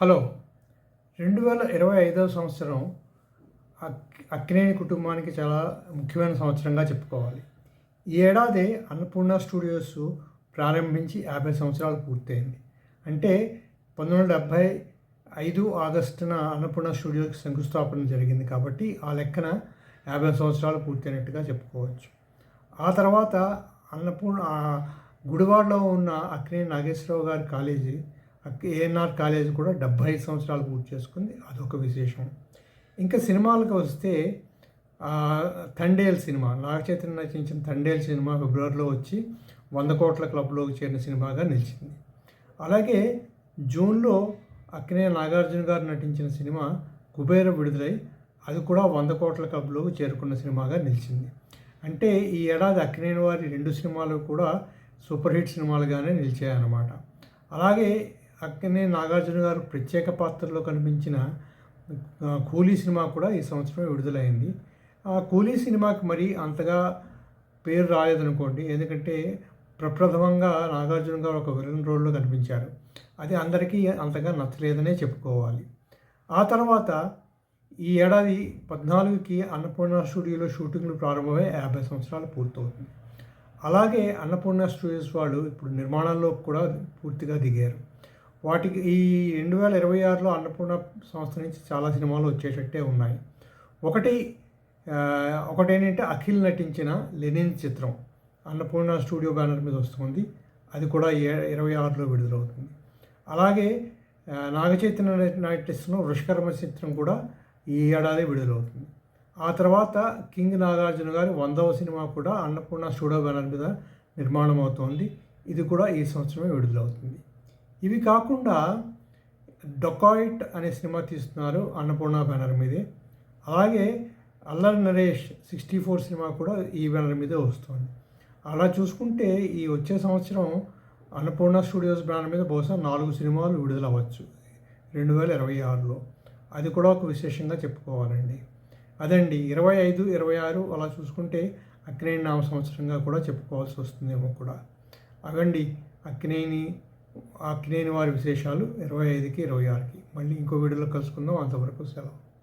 Hello. రెండు వేల ఇరవై ఐదవ సంవత్సరం అక్ అక్కినేని కుటుంబానికి చాలా ముఖ్యమైన సంవత్సరంగా చెప్పుకోవాలి. ఈ ఏడాది అన్నపూర్ణ స్టూడియోస్ ప్రారంభించి యాభై సంవత్సరాలు పూర్తయింది. అంటే పంతొమ్మిది వందల డెబ్భై ఐదు ఆగస్టున అన్నపూర్ణ స్టూడియోకి శంకుస్థాపన జరిగింది కాబట్టి ఆ లెక్కన యాభై సంవత్సరాలు పూర్తయినట్టుగా చెప్పుకోవచ్చు. ఆ తర్వాత అన్నపూర్ణ గుడివాడలో ఉన్న అక్కినేని నాగేశ్వరరావు గారి కాలేజీ ఏఎన్ఆర్ కాలేజ్ కూడా డెబ్భై ఐదు సంవత్సరాలు పూర్తి చేసుకుంది. అదొక విశేషం. ఇంకా సినిమాలకు వస్తే తండేల్ సినిమా నాగచైతన్య నటించిన తండేల్ సినిమా ఫిబ్రవరిలో వచ్చి వంద కోట్ల క్లబ్లోకి చేరిన సినిమాగా నిలిచింది. అలాగే జూన్లో అక్కినే నాగార్జున గారు నటించిన సినిమా కుబేర విడుదలై అది కూడా వంద కోట్ల క్లబ్లోకి చేరుకున్న సినిమాగా నిలిచింది. అంటే ఈ ఏడాది అక్కినేని వారి రెండు సినిమాలు కూడా సూపర్ హిట్ సినిమాలుగానే నిలిచాయన్నమాట. అలాగే అక్కనే నాగార్జున గారు ప్రత్యేక పాత్రలో కనిపించిన కూలీ సినిమా కూడా ఈ సంవత్సరం విడుదలైంది. ఆ కూలీ సినిమాకి మరి అంతగా పేరు రాలేదనుకోండి. ఎందుకంటే ప్రప్రథమంగా నాగార్జున గారు ఒక విలన్ రోల్లో కనిపించారు. అది అందరికీ అంతగా నచ్చలేదనే చెప్పుకోవాలి. ఆ తర్వాత ఈ ఏడాది పద్నాలుగుకి అన్నపూర్ణ స్టూడియోలో షూటింగ్లు ప్రారంభమై యాభై సంవత్సరాలు పూర్తవుతుంది. అలాగే అన్నపూర్ణ స్టూడియోస్ వాళ్ళు ఇప్పుడు నిర్మాణంలో కూడా పూర్తిగా దిగారు. వాటికి ఈ రెండు వేల ఇరవై ఆరులో అన్నపూర్ణ సంస్థ నుంచి చాలా సినిమాలు వచ్చేటట్టే ఉన్నాయి. ఒకటి ఒకటేంటంటే అఖిల్ నటించిన లెనిన్ చిత్రం అన్నపూర్ణ స్టూడియో బ్యానర్ మీద వస్తుంది. అది కూడా ఇరవై ఆరులో విడుదలవుతుంది. అలాగే నాగచైతన్య నటిస్తున్న వృషకర్మ చిత్రం కూడా ఈ ఏడాది విడుదలవుతుంది. ఆ తర్వాత కింగ్ నాగార్జున గారి వందవ సినిమా కూడా అన్నపూర్ణ స్టూడియో బ్యానర్ మీద నిర్మాణం అవుతోంది ఇది కూడా ఈ సంవత్సరమే విడుదలవుతుంది. ఇవి కాకుండా డొకాయిట్ అనే సినిమా తీస్తున్నారు అన్నపూర్ణ బ్యానర్ మీదే. అలాగే అల్లర్ నరేష్ సిక్స్టీ ఫోర్ సినిమా కూడా ఈ బ్యానర్ మీదే వస్తుంది. అలా చూసుకుంటే ఈ వచ్చే సంవత్సరం అన్నపూర్ణ స్టూడియోస్ బ్యానర్ మీద బహుశా నాలుగు సినిమాలు విడుదల అవ్వచ్చు. రెండు వేల ఇరవై ఆరులో. అది కూడా ఒక విశేషంగా చెప్పుకోవాలండి. అదండి ఇరవై ఐదు ఇరవై ఆరు అలా చూసుకుంటే అక్కినేని నామ సంవత్సరంగా కూడా చెప్పుకోవాల్సి వస్తుందేమో కూడా. అవండి అక్కినేని అక్కినేని వారి విశేషాలు ఇరవై ఐదుకి ఇరవై ఆరుకి. మళ్ళీ ఇంకో వీడియోలో కలుసుకుందాం. అంతవరకు సెలవు.